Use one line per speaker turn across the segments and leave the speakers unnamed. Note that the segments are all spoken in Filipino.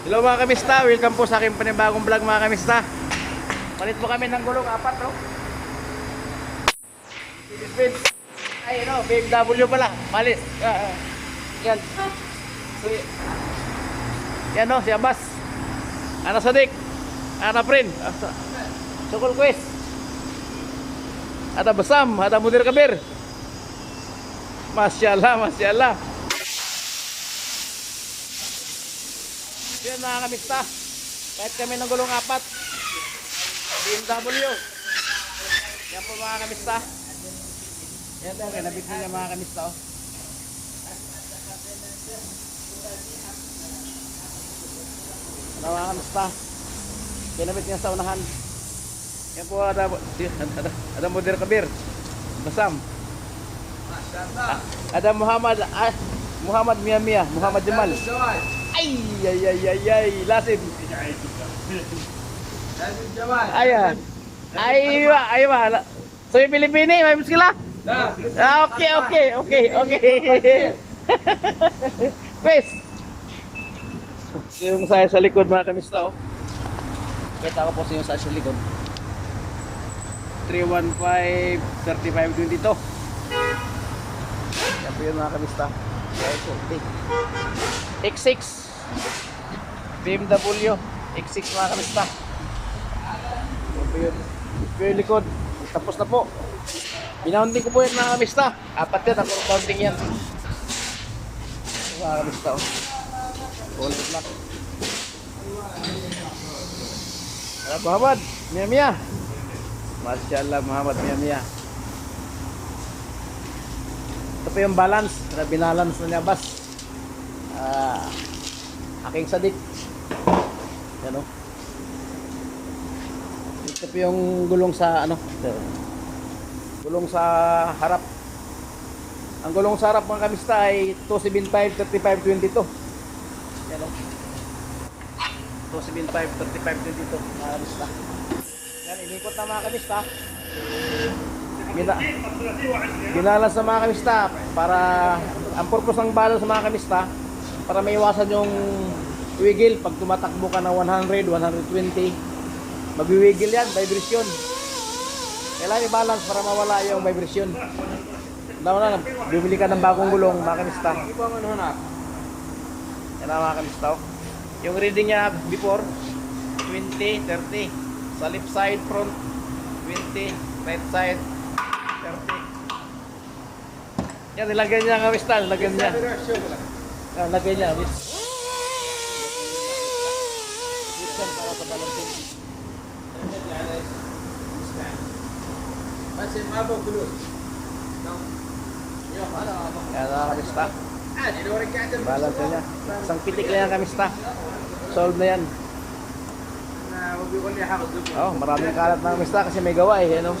Hello mga kamista, welcome po sa aking panibagong vlog mga kamista. Palit po kami ng gulong apat, no? Philippines. Ay, no, BMW pala. Malis. Ah, ah. yan. So, yan, no, si Abbas. Ana Sadik. Ana Prin. Sukul Quest. Ada Basam, ada Mudir Kabir. Masyaallah, masyaallah. Yan mga kamista. Kahit kami ng gulong apat. BMW. Yan po mga kamista. Yan po, kinabit niya mga kamista. Oh. Ano mga kamista? Kinabit niya sa unahan. Yan po ada, ada, ada Mudir Kabir. Basam. Ah, Ada Muhammad ah, Muhammad Mia Mia, Muhammad Jamal. Ay, ay, ay, ay, ay, lasin. Ayan. Aywa, aywa. So yung Pilipini, may muskila? Ah, okay, okay, okay, okay. Pes. Yung saya sa likod mga kamista, oh. Kita ko po sa yung saya sa likod. 315 3522. Yan po yun mga kamista. Yes, okay. X6 BMW X6 mga kamista yun. Po likod. Tapos na po. Binaunting ko po yan mga kamista Apat yan, ako counting yan. Mga kamista oh. All good luck Ano Muhammad. Mia Mia. Masyaallah Muhammad. Mia Mia. Ito po yung balance na binalance na niya bas Ah, aking sadik. Yan o. Ito po yung gulong sa ano. Gulong sa harap. Ang gulong sa harap mga kamista ay 275 35 22. Yan o. 275 35 22 mga kamista. Yan, inikot na mga kamista. Gina sa mga kamista para ang purpose ng balance sa mga kamista para maiwasan yung wiggle pag tumatakbo ka ng 100, 120 magwiwiggle yan, vibration. Kailangan i-balance para mawala yung vibration. Tama na, bumili ka ng bagong gulong mga kamista yan ang mga kamista yung reading niya before 20, 30 sa left side front 20, right side 30 yan nilagyan niya kamista nilagyan niya. Lagay niya. With... With para sa balancing. Yan na niya. Isang pitik lang yan kamista. Solve na yan. Oh, maraming kalat na kamista kasi may gawa eh. Ano?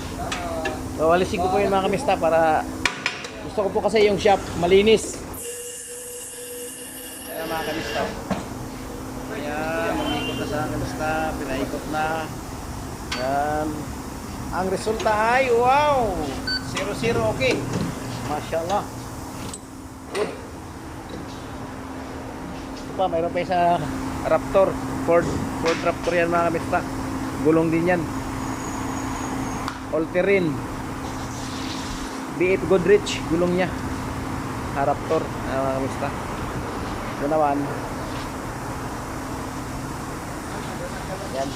So, alisin ko po yung mga kamista para gusto ko po kasi yung shop malinis. Kaya mga kamista. Ayan, umikot na sa kamista. Pinaikot na. Ayan. Ang resulta ay, wow! 0-0 okay. Mashallah. Ito pa, mayroon pa isa Raptor. Ford, Ford Raptor yan mga kamista. Gulong din yan. All terrain. B8 Godrich, gulong niya. Ah, Raptor, Ayan, mga kamista. Ito Yan.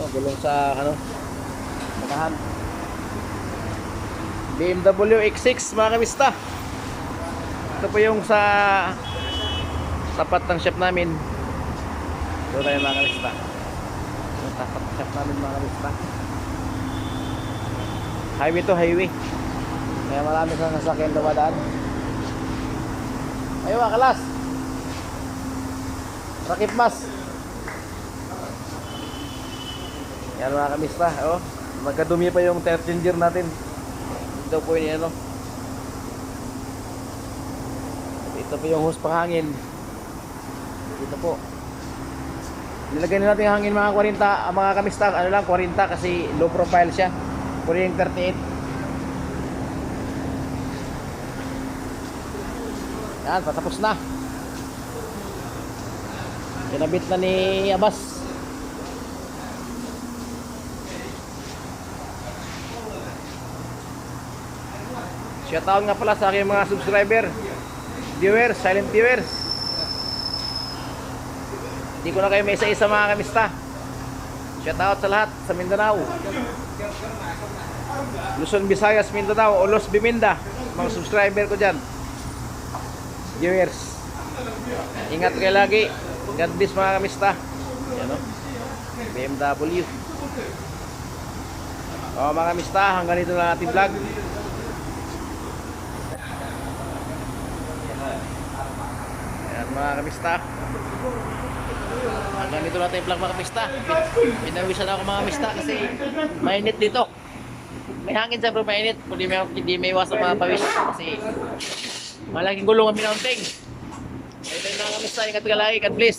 Ito, gulong sa ano, manahan. BMW X6 mga kamista. Ito po yung sa tapat ng shop namin. Ito tayo mga kamista. Yung tapat ng shop namin mga kamista. Highway to highway. Kaya marami sa nasakyan dumadaan. Ayaw, kalas. Rakip mas. Yan mga kamista, oh. Magkadumi pa yung 13 gear natin. Ito po yung ano. Ito po yung hose panghangin. Ito po. Nilagay na natin yung hangin mga 40, ah, mga kamista, ano lang 40 kasi low profile siya. Puro yung 38. Yan, patapos na. Kinabit na ni Abbas. Shoutout nga pala sa aking mga subscriber, viewers, silent viewers. Hindi ko na kayo may isa-isa mga kamista. Shoutout sa lahat sa Mindanao. Luzon, Visayas, Mindanao o Biminda. Mga subscriber ko dyan. Viewers. Ingat kayo lagi. God bless mga kamista. Yan o. BMW. O mga kamista, hanggang dito na ating vlog. Mga kamista. Hanggang dito natin yung vlog mga kamista. Pin- Pinawisan ako mga kamista kasi mainit dito. May hangin sa pero mainit. Hindi may, hindi may iwasan mga pawis kasi malaking gulong ang minaunting. Na yung mga kamista. Ingat ka lagi. God bless.